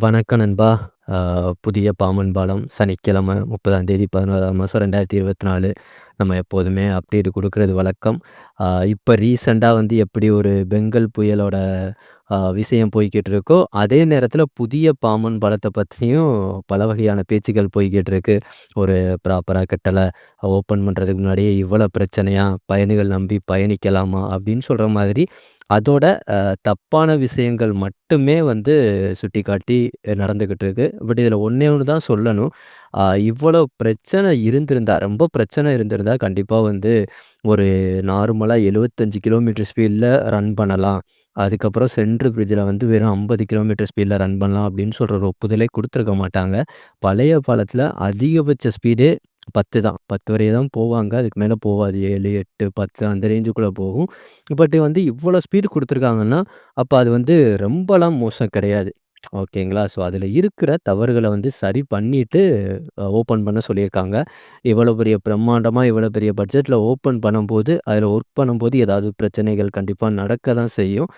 வணக்கம் நண்பா. புதிய பாம்பன் பாலம் சனிக்கிழமை 30ஆம் தேதி 11ஆம் மாசம் 2024 நம்ம எப்போதுமே அப்டேட் கொடுக்கறது வழக்கம். இப்போ ரீசெண்டாக வந்து எப்படி ஒரு பெங்கல் புயலோட விஷயம் போய்கிட்டு இருக்கோ, அதே நேரத்தில் புதிய பாம்பன் பலத்தை பற்றியும் பல வகையான பேச்சுகள் போய்கிட்டு இருக்கு. ஒரு ப்ராப்பராக கட்டளை ஓப்பன் பண்ணுறதுக்கு முன்னாடியே இவ்வளோ பிரச்சனையா? பயணிகள் நம்பி பயணிக்கலாமா? அப்படின்னு சொல்கிற மாதிரி, அதோட தப்பான விஷயங்கள் மட்டுமே வந்து சுட்டிக்காட்டி நடந்துக்கிட்டு இருக்கு. பட் இதில் ஒன்றே ஒன்று தான் சொல்லணும். இவ்வளோ பிரச்சனை இருந்திருந்தா, ரொம்ப பிரச்சனை இருந்திருந்தா கண்டிப்பாக வந்து ஒரு நார்மலாக எழுவத்தஞ்சு கிலோமீட்டர் ஸ்பீடில் ரன் பண்ணலாம். அதுக்கப்புறம் சென்ட்ரல் பிரிட்ஜில் வந்து வெறும் 50 கிலோமீட்டர் ஸ்பீடில் ரன் பண்ணலாம் அப்படின்னு சொல்கிற ஒரு ஒப்புதலே கொடுத்துருக்க மாட்டாங்க. பழைய பாலத்தில் அதிகபட்ச ஸ்பீடே 10 தான். பத்து வரையே தான் போவாங்க. அதுக்கு மேலே போவாது. 7, 8, 10 அந்த ரேஞ்சுக்குள்ளே போகும். பட் வந்து இவ்வளோ ஸ்பீடு கொடுத்துருக்காங்கன்னா அப்போ அது வந்து ரொம்பலாம் மோசம் கிடையாது. ஓகேங்களா? ஸோ அதில இருக்கிற தவறுகள வந்து சரி பண்ணிட்டு அ ஓப்பன் பண்ண சொல்லியிருக்காங்க. இவ்வளோ பெரிய பிரம்மாண்டமா, இவ்வளோ பெரிய பட்ஜெட்ல ஓப்பன் பண்ணும்போது, அதில ஒர்க் பண்ணும்போது ஏதாவது பிரச்சனைகள் கண்டிப்பா நடக்க தான் செய்யும்.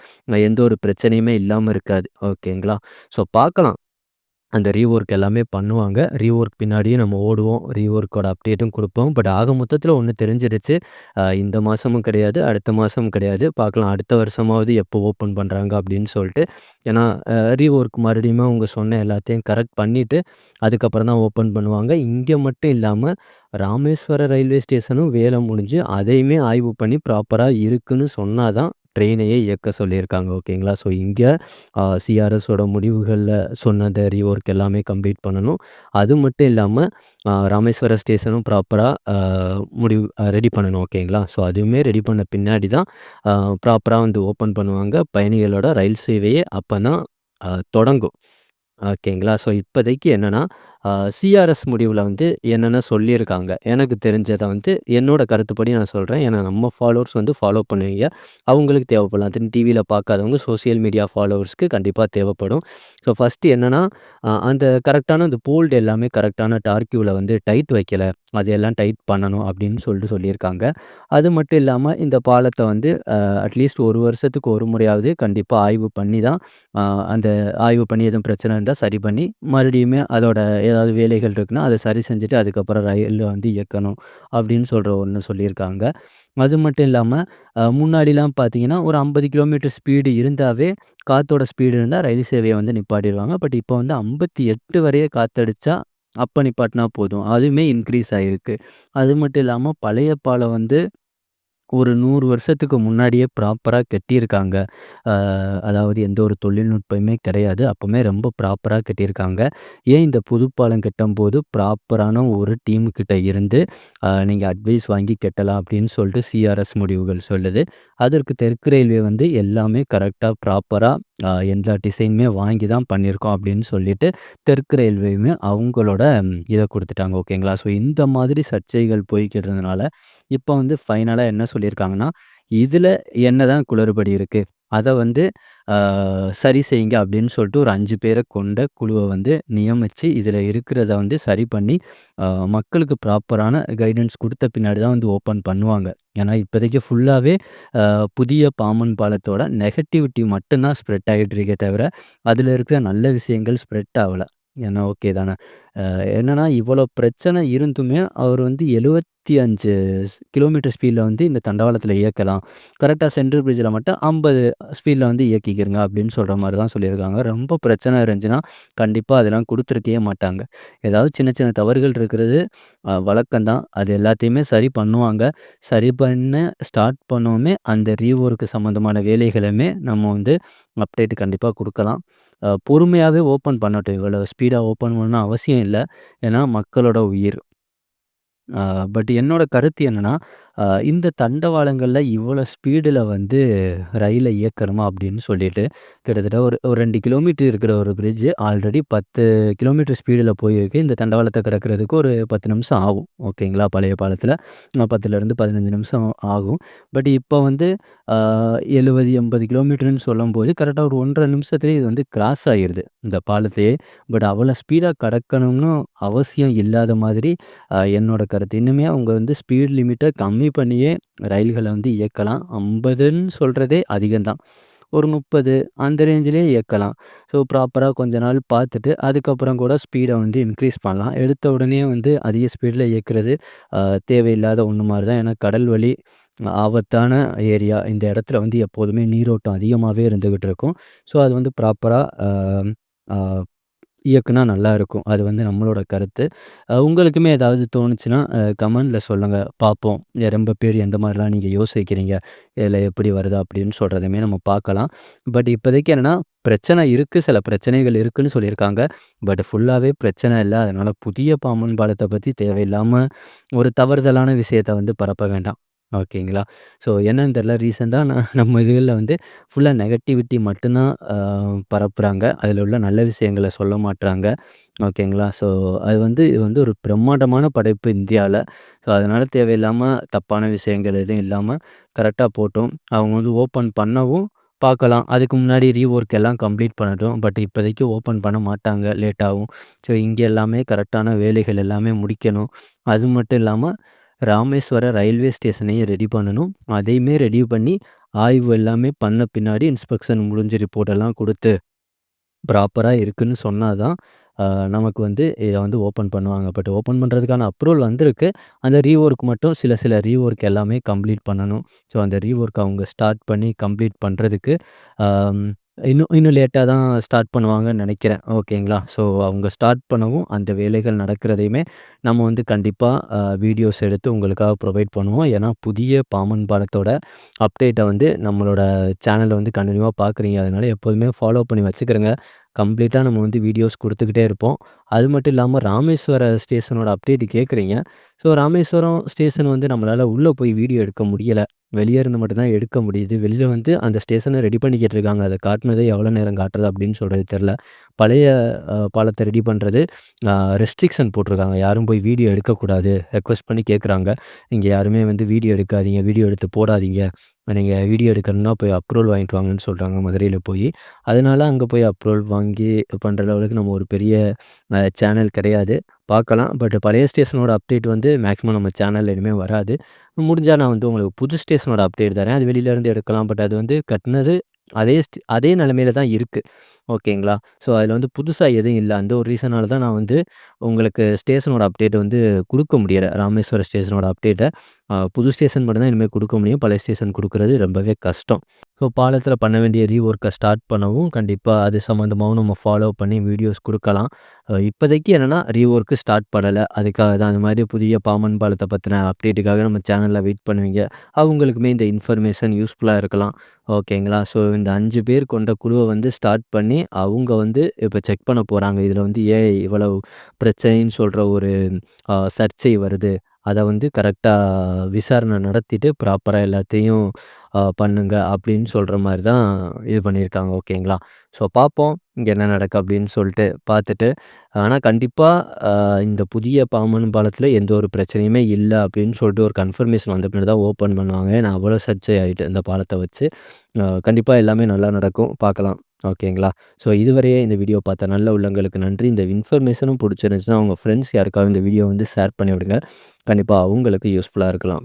எந்த ஒரு பிரச்சனையுமே இல்லாம இருக்காது. ஓகேங்களா? ஸோ பார்க்கலாம். அந்த ரீஒர்க் எல்லாமே பண்ணுவாங்க. ரீஒர்க் பின்னாடியும் நம்ம ஓடுவோம். ரீஒர்க்கோட அப்டேட்டும் கொடுப்போம் பட் ஆக மொத்தத்தில் ஒன்று தெரிஞ்சிருச்சு. இந்த மாதமும் கிடையாது, அடுத்த மாதமும் கிடையாது. பார்க்கலாம் அடுத்த வருஷமாவது எப்போ ஓப்பன் பண்ணுறாங்க அப்படின்னு சொல்லிட்டு ஏன்னா ரீஒர்க் ரீவொர்க் மறுபடியுமே அவங்க சொன்ன எல்லாத்தையும் கரெக்ட் பண்ணிவிட்டு அதுக்கப்புறம் தான் ஓப்பன் பண்ணுவாங்க. இங்கே மட்டும் இல்லாமல் ராமேஸ்வரம் ரயில்வே ஸ்டேஷனும் வேலை முடிஞ்சு, அதையுமே ஆய்வு பண்ணி ப்ராப்பராக இருக்குன்னு சொன்னால் தான் ட்ரெயினையே இயக்க சொல்லியிருக்காங்க. ஓகேங்களா? ஸோ இங்கே சிஆர்எஸோட முடிவுகளில் சொன்ன ரீஒர்க் எல்லாமே கம்ப்ளீட் பண்ணணும். அது மட்டும் இல்லாமல் ராமேஸ்வர ராமேஸ்வரம் ஸ்டேஷனும் ப்ராப்பராக முடிவு ரெடி பண்ணணும். ஓகேங்களா? ஸோ அதுவுமே ரெடி பண்ண பின்னாடி தான் ப்ராப்பராக வந்து ஓப்பன் பண்ணுவாங்க. பயணிகளோட ரயில் சேவையே அப்போ தான் தொடங்கும். ஓகேங்களா? ஸோ இப்போதைக்கு என்னென்னா சிஆர்எஸ் முடிவில் வந்து என்னென்ன சொல்லியிருக்காங்க. எனக்கு தெரிஞ்சதை வந்து என்னோட கருத்துப்படி நான் சொல்கிறேன் ஏன்னா நம்ம ஃபாலோவர்ஸ் வந்து ஃபாலோ பண்ணுவீங்க. அவங்களுக்கு தேவைப்படலாம். அது டிவியில் பார்க்காதவங்க சோசியல் மீடியா ஃபாலோவர்ஸ்க்கு கண்டிப்பாக தேவைப்படும். ஸோ ஃபஸ்ட்டு என்னென்னா அந்த கரெக்டான அந்த போல்டு எல்லாமே கரெக்டான டார்க்யூவில் வந்து டைட் வைக்கலை அதையெல்லாம் டைட் பண்ணணும் அப்படின்னு சொல்லிட்டு சொல்லியிருக்காங்க. அது மட்டும் இல்லாமல் இந்த பாலத்தை வந்து அட்லீஸ்ட் ஒரு வருஷத்துக்கு ஒரு முறையாவது கண்டிப்பாக ஆய்வு பண்ணி தான், அந்த ஆய்வு பண்ணி எதுவும் பிரச்சனை இருந்தால் சரி பண்ணி, மறுபடியுமே அதோட ஏதாவது வேலைகள் இருக்குன்னா, அதை சரி செஞ்சுட்டு அதுக்கப்புறம் ரயிலில் வந்து இயக்கணும். அப்படின்னு சொல்கிற ஒன்று சொல்லியிருக்காங்க. அது மட்டும் இல்லாமல் முன்னாடிலாம் பார்த்தீங்கன்னா, ஒரு 50 கிலோமீட்டர் ஸ்பீடு இருந்தாவே, காற்றோட ஸ்பீடு இருந்தால் ரயில் சேவையை வந்து நிப்பாட்டிடுவாங்க பட் இப்போ வந்து 58 வரையே காற்றடிச்சா அப்போ நிப்பாட்டினா போதும். அதுவுமே இன்க்ரீஸ் ஆகிருக்கு அது மட்டும் இல்லாமல் பழைய பாலம் வந்து ஒரு நூறு வருஷத்துக்கு முன்னாடியே ப்ராப்பராக கட்டியிருக்காங்க. அதாவது எந்த ஒரு தொழில்நுட்பமே கிடையாது. அப்போவுமே ரொம்ப ப்ராப்பராக கட்டியிருக்காங்க. ஏன் இந்த புது பாலம் கட்டும்போது ப்ராப்பரான ஒரு டீமுக்கிட்ட இருந்து நீங்கள் அட்வைஸ் வாங்கி கட்டலாம் அப்படின்னு சொல்லிட்டு சிஆர்எஸ் முடிவுகள் சொல்லுது. அதற்கு தெற்கு ரயில்வே வந்து எல்லாமே கரெக்டாக ப்ராப்பராக எல்லா எந்த டிசைனுமே வாங்கி தான் பண்ணியிருக்கோம் அப்படின்னு சொல்லிட்டு, தெற்கு ரயில்வேயுமே அவங்களோட இதை கொடுத்துட்டாங்க ஓகேங்களா? ஸோ இந்த மாதிரி சர்ச்சைகள் போய்கிட்டு இருந்தனால, இப்போ வந்து ஃபைனலாக என்ன சொல்லியிருக்காங்கன்னா, இதில் என்ன தான் குளறுபடி இருக்குது அதை வந்து சரி செய்யுங்க." அப்படின்னு சொல்லிட்டு ஒரு அஞ்சு பேரை கொண்ட குழுவை வந்து நியமித்து இதில் இருக்கிறத வந்து சரி பண்ணி, மக்களுக்கு ப்ராப்பரான கைடன்ஸ் கொடுத்த பின்னாடி தான் வந்து ஓப்பன் பண்ணுவாங்க. ஏன்னா இப்போதைக்கு ஃபுல்லாகவே புதிய பாம்பன் பாலத்தோட நெகட்டிவிட்டி மட்டும்தான் ஸ்ப்ரெட் ஆகிட்டு இருக்கே தவிர, அதில் இருக்கிற நல்ல விஷயங்கள் ஸ்ப்ரெட் ஆகலை ஏன்னா ஓகே தானே. அ என்னன்னா இவ்வளோ பிரச்சனை இருந்துமே, அவர் வந்து 75 ஸ் கிலோமீட்டர் ஸ்பீட்ல வந்து இந்த தண்டவாளத்தில இயக்கலாம். கரெக்ட்டா சென்ட்ரல் பிரிட்ஜ்ல மட்டும் 50 ஸ்பீட்ல வந்து இயக்கிக்கிறங்க அப்படின்னு சொல்ற மாரி தான் சொல்லியிருக்காங்க. ரொம்ப பிரச்சனை இருந்துச்சுன்னா, கண்டிப்பா அதெல்லாம் குடுத்துருக்கவே மாட்டாங்க. ஏதாவது சின்ன சின்ன தவறுகள் இருக்கிறது அ வழக்கம் தான். அது எல்லாத்தையுமே சரி பண்ணுவாங்க. சரி பண்ண ஸ்டார்ட் பண்ணவுமே அந்த ரீவொர்க் சம்மந்தமான வேலைகளுமே நம்ம வந்து அப்டேட் கண்டிப்பா குடுக்கலாம். பொறுமையாகவே ஓப்பன் பண்ணட்டும். இவ்வளோ ஸ்பீடாக ஓப்பன் பண்ணணும் அவசியம் இல்லை ஏன்னா மக்களோட உயிர். பட் என்னோட கருத்து என்னென்னா அ இந்த தண்டவாளங்கள்ல இவ்வளோ ஸ்பீடுல வந்து ரயில இயக்கணுமா அப்படின்னு சொல்லிட்டு, கிட்டத்தட்ட ஒரு ஒரு 2 கிலோமீட்டர் இருக்கிற ஒரு பிரிட்ஜ் ஆல்ரெடி 10 கிலோமீட்டர் ஸ்பீடுல போயிருக்கு. இந்த தண்டவாளத்த கடக்கிறதுக்கு ஒரு 10 நிமிஷம் ஆகும். ஓகேங்களா? பழைய பாலத்தில் அ 10லேருந்து 15 நிமிஷம் ஆகும். பட் இப்போ வந்து அ 70, 80 கிலோமீட்டர்ன்னு சொல்லும்போது, கரெக்ட்டா ஒரு 1 1/2 நிமிஷத்திலேயே இது வந்து கிராஸ் ஆயிருது. இந்த பாலத்தையே. பட் அவ்வளோ ஸ்பீடா கடக்கணும்னு அவசியம் இல்லாத மாதிரி அ என்னோட கருத்து. இன்னுமே அவங்க வந்து ஸ்பீட் லிமிட்ட கம்மி கம்மி பண்ணியே ரயில்களை வந்து இயக்கலாம். ஐம்பதுன்னு சொல்கிறதே அதிகம் தான். ஒரு முப்பது அந்த ரேஞ்சிலே இயக்கலாம். ஸோ ப்ராப்பராக கொஞ்ச நாள் பார்த்துட்டு, அதுக்கப்புறம் கூட ஸ்பீடை வந்து இன்க்ரீஸ் பண்ணலாம். எடுத்த உடனே வந்து அதிக ஸ்பீடில் இயக்கிறது தேவையில்லாத ஒன்று மாதிரி தான். ஏன்னா கடல் வழி ஆபத்தான ஏரியா. இந்த இடத்துல வந்து எப்போதுமே நீரோட்டம் அதிகமாகவே இருந்துக்கிட்டு இருக்கும். ஸோ அது வந்து ப்ராப்பராக இயக்குனா நல்லாயிருக்கும். அது வந்து நம்மளோட கருத்து. அ உங்களுக்குமே ஏதாவது தோணுச்சுன்னா, அ கமெண்ட்ல சொல்லுங்க. பார்ப்போம். ரொம்ப பேர் எந்த மாரிலாம் நீங்க யோசிக்கிறீங்க? இதில எப்படி வருது அப்படின்னு சொல்றதையுமே நம்ம பார்க்கலாம். பட் இப்போதைக்கு என்னன்னா, பிரச்சனை இருக்கு. சில பிரச்சனைகள் இருக்குன்னு சொல்லியிருக்காங்க. பட் ஃபுல்லாவே பிரச்சனை இல்ல. அதனால புதிய பாம்பன் பாலத்த பத்தி தேவையில்லாம ஒரு தவறுதலான விஷயத்த வந்து பரப்ப வேண்டாம். ஓகேங்களா? ஸோ என்னன்னு தெரியல. ரீசென்ட்டா நான் நம்ம இதுகள்ல வந்து ஃபுல்லா நெகட்டிவிட்டி மட்டும்தான் பரப்புகிறாங்க அ பரப்புறாங்க. அதில உள்ள நல்ல விஷயங்கள சொல்ல மாட்றாங்க. ஓகேங்களா? ஸோ அது வந்து இது வந்து ஒரு பிரம்மாண்டமான படைப்பு இந்தியால. ஸோ அதனால தேவையில்லாம தப்பான விஷயங்கள் எதுவும் இல்லாம கரெக்ட்டா போட்டும். அவங்க வந்து ஓப்பன் பண்ணவும் பார்க்கலாம். அதுக்கு முன்னாடி ரீவொர்க் எல்லாம் கம்ப்ளீட் பண்ணட்டும். பட் இப்போதைக்கு ஓப்பன் பண்ண மாட்டாங்க. லேட் ஆகும். ஸோ இங்கே எல்லாமே கரெக்ட்டான வேலைகள் எல்லாமே முடிக்கணும். அது மட்டும் இல்லாம ராமேஸ்வர ரயில்வே ஸ்டேஷனையும் ரெடி பண்ணணும். அதையுமே ரெடி பண்ணி ஆய்வு எல்லாமே பண்ண பின்னாடி இன்ஸ்பெக்ஷன் முடிஞ்சு ரிப்போர்ட் எல்லாம் ப்ராப்பராக ப்ராப்பரா இருக்குன்னு சொன்னால் தான் நமக்கு வந்து இதை வந்து ஓப்பன் பண்ணுவாங்க. பட் ஓப்பன் பண்ணுறதுக்கான அப்ரூவல் வந்திருக்கு. அந்த ரீஒர்க் மட்டும் சில சில ரீஒர்க் எல்லாமே கம்ப்ளீட் பண்ணணும். ஸோ அந்த ரீஒர்க் அவங்க ஸ்டார்ட் பண்ணி கம்ப்ளீட் பண்ணுறதுக்கு இன்னும் இன்னும் லேட்டா தான் ஸ்டார்ட் பண்ணுவாங்கன்னு நினைக்கிறேன் ஓகேங்களா? ஸோ அவங்க ஸ்டார்ட் பண்ணவும் அந்த வேலைகள் நடக்கிறதையுமே நம்ம வந்து கண்டிப்பா அ வீடியோஸ் எடுத்து உங்களுக்காக ப்ரொவைட் பண்ணுவோம். ஏன்னா புதிய பாம்பன் பாலத்தோட அப்டேட்ட வந்து நம்மளோட சேனல்ல வந்து கன்டினியூவா பார்க்குறீங்க. அதனால எப்போதுமே ஃபாலோ பண்ணி வச்சுக்கிறேங்க கம்ப்ளீட்டா நம்ம வந்து வீடியோஸ் குடுத்துக்கிட்டே இருப்போம். அது மட்டும் இல்லாம ராமேஸ்வர ஸ்டேஷனோட அப்டேட் கேட்குறீங்க. ஸோ ராமேஸ்வரம் ஸ்டேஷன் வந்து நம்மளால உள்ள போய் வீடியோ எடுக்க முடியல. வெளியே இருந்து மட்டும்தான் எடுக்க முடியுது. வெளியில் வந்து அந்த ஸ்டேஷனை ரெடி பண்ணிக்கிட்டு இருக்காங்க. அதை காட்டினதே எவ்வளோ நேரம் காட்டுறது அப்படின்னு சொல்கிறது தெரில பழைய பாலத்தை ரெடி பண்ணுறது ரெஸ்ட்ரிக்ஷன் போட்டிருக்காங்க. யாரும் போய் வீடியோ எடுக்கக்கூடாது. ரெக்வெஸ்ட் பண்ணி கேட்குறாங்க. இங்கே யாருமே வந்து வீடியோ எடுக்காதீங்க. வீடியோ எடுத்து போடாதீங்க. நீங்கள் வீடியோ எடுக்கணும்னா போய் அப்ரூவல் வாங்கிட்டு வாங்கன்னு சொல்கிறாங்க மதுரையில் போய் அதனால அங்கே போய் அப்ரூவல் வாங்கி பண்ணுற லெவலுக்கு நம்ம ஒரு பெரிய சேனல் கிடையாது. பார்க்கலாம். பட் பழைய ஸ்டேஷனோட அப்டேட் வந்து மேக்ஸிமம் நம்ம சேனலில் இனிமேல் வராது. முடிஞ்சால் நான் வந்து உங்களுக்கு புது ஸ்டேஷனோட அப்டேட் தரேன். அது வெளியிலேருந்து எடுக்கலாம். பட் அது வந்து கட்டினது அதே அதே நிலமையில தான் இருக்குது ஓகேங்களா? ஸோ அதில் வந்து புதுசாக எதுவும் இல்லை அந்த ஒரு ரீசனால் தான் நான் வந்து உங்களுக்கு ஸ்டேஷனோட அப்டேட் வந்து கொடுக்க முடியல. ராமேஸ்வரம் ஸ்டேஷனோட அப்டேட்டை புது ஸ்டேஷன் மட்டும் தான் கொடுக்க முடியும். பழைய ஸ்டேஷன் கொடுக்குறது ரொம்பவே கஷ்டம். ஸோ பாலத்தில் பண்ண வேண்டிய ரீஒர்க்கை ஸ்டார்ட் பண்ணவும் கண்டிப்பாக அது சம்மந்தமாகவும் நம்ம ஃபாலோ பண்ணி வீடியோஸ் கொடுக்கலாம் இப்போதைக்கு என்னென்னா ரீஒர்க்கு ஸ்டார்ட் பண்ணலை அதுக்காக தான் அந்த மாதிரி புதிய பாம்பன் பாலத்தை பற்றின அப்டேட்டுக்காக நம்ம சேனலில் வெயிட் பண்ணுவீங்க. அவங்களுக்குமே இந்த இன்ஃபர்மேஷன் யூஸ்ஃபுல்லாக இருக்கலாம். ஓகேங்களா? ஸோ இந்த அஞ்சு பேர் கொண்ட குழுவை வந்து ஸ்டார்ட் பண்ணி அவங்க வந்து இப்போ செக் பண்ண போகிறாங்க இதில் வந்து ஏன் இவ்வளவு பிரச்சனைன்னு சொல்கிற ஒரு சர்ச்சை வருது. அதை வந்து கரெக்டாக விசாரணை நடத்திட்டு ப்ராப்பராக எல்லாத்தையும் பண்ணுங்க அப்படின்னு சொல்கிற மாதிரி தான் இது பண்ணியிருக்காங்க. ஓகேங்களா? ஸோ பார்ப்போம். இங்கே என்ன நடக்கு அப்படின்னு சொல்லிட்டு பார்த்துட்டு ஆனால் கண்டிப்பாக இந்த புதிய பாமன் பாலத்தில் எந்த ஒரு பிரச்சனையுமே இல்லை அப்படின்னு சொல்லிட்டு ஒரு கன்ஃபர்மேஷன் வந்த பின்னாடி தான் ஓப்பன் பண்ணுவாங்க. நான் அவ்வளோ சர்ச்சை ஆகிட்டு இந்த பாலத்தை வச்சு. கண்டிப்பாக எல்லாமே நல்லா நடக்கும். பார்க்கலாம். ஓகேங்களா? ஸோ இதுவரையே இந்த வீடியோ பார்த்த நல்ல உள்ளங்களுக்கு நன்றி. இந்த இன்ஃபர்மேஷனும் பிடிச்சிருந்துச்சுன்னா உங்கள் ஃப்ரெண்ட்ஸ் யாருக்காவது இந்த வீடியோ வந்து ஷேர் பண்ணி விடுங்க. அவங்களுக்கு யூஸ்ஃபுல்லாக இருக்கலாம்.